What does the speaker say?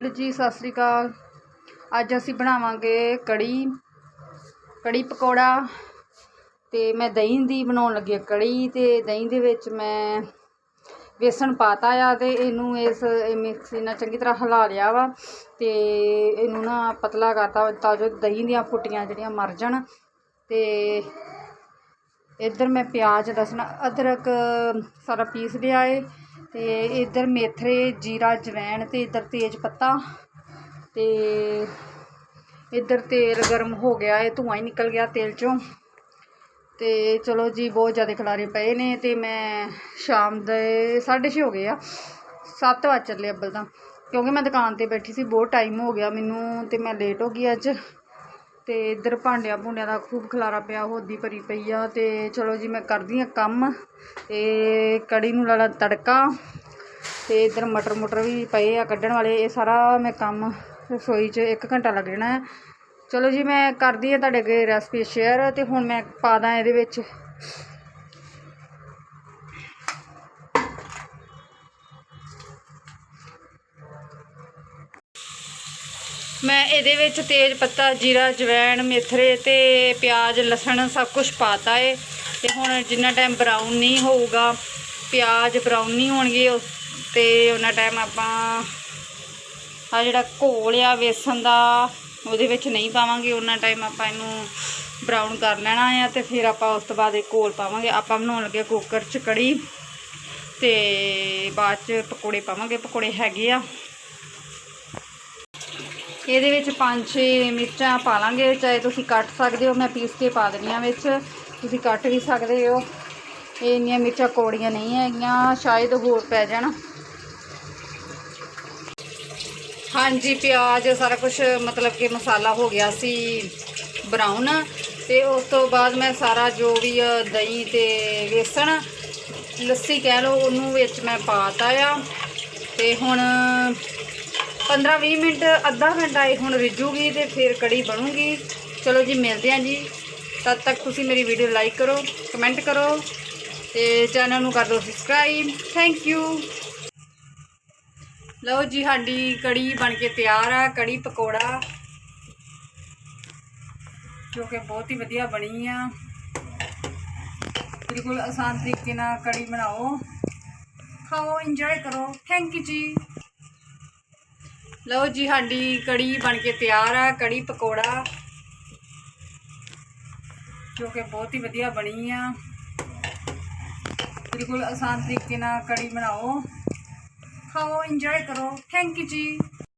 ਜੀ, ਸਤਿ ਸ੍ਰੀ ਅਕਾਲ। ਅੱਜ ਅਸੀਂ ਬਣਾਵਾਂਗੇ ਕੜੀ ਕੜੀ ਪਕੌੜਾ ਤੇ ਮੈਂ ਦਹੀਂ ਦੀ ਬਣਾਉਣ ਲੱਗੀ ਹਾਂ ਕੜੀ ਤੇ ਦਹੀਂ ਦੇ ਵਿੱਚ ਮੈਂ ਵੇਸਣ ਪਾਤਾ ਆ ਤੇ ਇਹਨੂੰ ਇਸ, ਇਹ ਮਿਕਸੀ ਨਾਲ ਚੰਗੀ ਤਰ੍ਹਾਂ ਹਿਲਾ ਲਿਆ ਵਾ ਤੇ ਇਹਨੂੰ ਨਾ ਪਤਲਾ ਕਰਤਾ ਤਾਂ ਜੋ ਦਹੀਂ ਦੀਆਂ ਫੁੱਟੀਆਂ ਜਿਹੜੀਆਂ ਮਰ ਜਾਣ ਤੇ ਇੱਧਰ ਮੈਂ ਪਿਆਜ਼ ਲਸਣ ਅਦਰਕ ਸਾਰਾ ਪੀਸ ਲਿਆ ਏ ਅਤੇ ਇੱਧਰ ਮੇਥਰੇ, ਜੀਰਾ, ਜਵੈਣ ਅਤੇ ਇੱਧਰ ਤੇਜ ਪੱਤਾ ਅਤੇ ਇੱਧਰ ਤੇਲ ਗਰਮ ਹੋ ਗਿਆ ਏ ਧੂੰਆਂ ਹੀ ਨਿਕਲ ਗਿਆ ਤੇਲ ਚੋਂ। ਅਤੇ ਚਲੋ ਜੀ, ਬਹੁਤ ਜ਼ਿਆਦਾ ਖਲਾਰੇ ਪਏ ਨੇ ਅਤੇ ਮੈਂ ਸ਼ਾਮ ਦੇ 6:30 ਹੋ ਗਏ ਆ, ਸੱਤ ਵੱਜ ਚੱਲੇ ਅੱਬਲ ਤਾਂ। ਕਿਉਂਕਿ ਮੈਂ ਦੁਕਾਨ ਤੇ ਬੈਠੀ ਸੀ, ਬਹੁਤ ਟਾਈਮ ਹੋ ਗਿਆ ਮੈਨੂੰ ਅਤੇ ਮੈਂ ਲੇਟ ਹੋ ਗਈ ਅੱਜ। ਤੇ ਇੱਧਰ ਭਾਂਡਿਆਂ ਭੁੰਡਿਆਂ ਦਾ ਖੂਬ ਖਲਾਰਾ ਪਿਆ ਹੋਦੀ ਭਰੀ ਪਈ ਆ ਤੇ ਚਲੋ ਜੀ ਮੈਂ ਕਰਦੀ ਆ ਕੰਮ ਤੇ ਕੜੀ ਨੂੰ ਲਾਲਾ ਤੜਕਾ ਤੇ ਇੱਧਰ ਮਟਰ ਮੁਟਰ ਵੀ ਪਏ ਆ ਕੱਢਣ ਵਾਲੇ, ਇਹ ਸਾਰਾ ਮੈਂ ਕੰਮ ਰਸੋਈ 'ਚ 1 ਘੰਟਾ ਲੱਗ ਜਾਣਾ। ਹੈ ਚਲੋ ਜੀ ਮੈਂ ਕਰਦੀ ਆ ਤੁਹਾਡੇ ਅੱਗੇ ਰੈਸਪੀ ਸ਼ੇਅਰ ਤੇ ਹੁਣ ਮੈਂ ਪਾ ਦਾਂ ਇਹਦੇ ਵਿੱਚ। ਮੈਂ ਇਹਦੇ ਵਿੱਚ ਤੇਜ ਪੱਤਾ, ਜੀਰਾ ਜਵੈਣ ਮੇਥਰੇ ਤੇ ਪਿਆਜ਼, ਲਸਣ ਸਭ ਕੁਝ ਪਾਤਾ ਏ। ਤੇ ਹੁਣ ਜਿੰਨਾ ਟਾਈਮ ਬਰਾਊਨ ਨਹੀਂ ਹੋਊਗਾ, ਪਿਆਜ਼ ਬਰਾਊਨ ਨਹੀਂ ਹੋਣਗੇ ਉਸ ਤੇ ਉਹਨਾਂ ਟਾਈਮ ਆਪਾਂ ਆ ਜਿਹੜਾ ਘੋਲ ਆ, ਵੇਸਣ ਦਾ, ਉਹਦੇ ਵਿੱਚ ਨਹੀਂ ਪਾਵਾਂਗੇ। ਉਹਨਾਂ ਟਾਈਮ ਆਪਾਂ ਇਹਨੂੰ ਬਰਾਊਨ ਕਰ ਲੈਣਾ ਆ ਤੇ ਫਿਰ ਆਪਾਂ ਉਸ ਤੋਂ ਬਾਅਦ ਇਹ ਘੋਲ ਪਾਵਾਂਗੇ। ਆਪਾਂ ਬਣਾਉਣ ਲੱਗੇ ਕੁੱਕਰ 'ਚ ਕੜੀ ਤੇ ਬਾਅਦ 'ਚ ਪਕੌੜੇ ਪਾਵਾਂਗੇ। ਪਕੌੜੇ ਹੈਗੇ ਆ। ਇਹਦੇ ਵਿੱਚ ਪੰਜ ਛੇ ਮਿਰਚਾਂ ਪਾ ਲਾਂਗੇ, ਚਾਹੇ ਤੁਸੀਂ ਕੱਟ ਸਕਦੇ ਹੋ, ਮੈਂ ਪੀਸ ਕੇ ਪਾ ਦਿੰਦੀ ਵਿੱਚ। ਤੁਸੀਂ ਕੱਟ ਵੀ ਸਕਦੇ ਹੋ। ਇਹ ਇੰਨੀਆਂ ਮਿਰਚਾਂ ਕੋੜੀਆਂ ਨਹੀਂ ਹੈਗੀਆਂ, ਸ਼ਾਇਦ ਹੋਰ ਪੈ ਜਾਣ। ਹਾਂਜੀ, ਪਿਆਜ਼ ਸਾਰਾ ਕੁਝ ਮਤਲਬ ਕਿ ਮਸਾਲਾ ਹੋ ਗਿਆ ਸੀ ਬਰਾਊਨ ਤੇ ਉਸ ਤੋਂ ਬਾਅਦ ਮੈਂ ਸਾਰਾ ਜੋ ਵੀ ਦਹੀਂ ਤੇ ਵੇਸਣ, ਲੱਸੀ ਕਹਿ ਲਓ, ਉਹਨੂੰ ਵਿੱਚ ਮੈਂ ਪਾਤਾ ਆ। ਤੇ ਹੁਣ 15-20 ਮਿੰਟ, ਅੱਧਾ ਘੰਟਾ ਇਹ ਹੁਣ ਰਿੱਝੂਗੀ ਤੇ ਫਿਰ ਕੜੀ ਬਣੂਗੀ। ਚਲੋ ਜੀ, ਮਿਲਦੇ ਹਾਂ ਜੀ। ਤਦ ਤੱਕ ਤੁਸੀਂ ਮੇਰੀ ਵੀਡੀਓ ਲਾਈਕ ਕਰੋ ਕਮੈਂਟ ਕਰੋ ਤੇ ਚੈਨਲ ਨੂੰ ਕਰ ਦਿਓ ਸਬਸਕ੍ਰਾਈਬ ਥੈਂਕ ਯੂ ਲਓ ਜੀ, ਸਾਡੀ ਕੜੀ ਬਣ ਕੇ ਤਿਆਰ ਆ, ਕੜੀ ਪਕੌੜਾ, ਜੋ ਕਿ ਬਹੁਤ ਹੀ ਵਧੀਆ ਬਣੀ ਆ। ਬਿਲਕੁਲ ਆਸਾਨ ਤਰੀਕੇ ਨਾਲ ਕੜੀ ਬਣਾਓ। ਖਾਓ ਇੰਜੋਏ ਕਰੋ। ਥੈਂਕ ਯੂ ਜੀ। ਲਓ ਜੀ, ਸਾਡੀ ਕੜੀ ਬਣ ਕੇ ਤਿਆਰ ਆ, ਕੜੀ ਪਕੌੜਾ, ਜੋ ਕਿ ਬਹੁਤ ਹੀ ਵਧੀਆ ਬਣੀ ਆ। ਬਿਲਕੁਲ ਆਸਾਨ ਤਰੀਕੇ ਨਾਲ ਕੜੀ ਬਣਾਓ। ਖਾਓ ਇੰਜੋਏ ਕਰੋ। ਥੈਂਕ ਯੂ ਜੀ।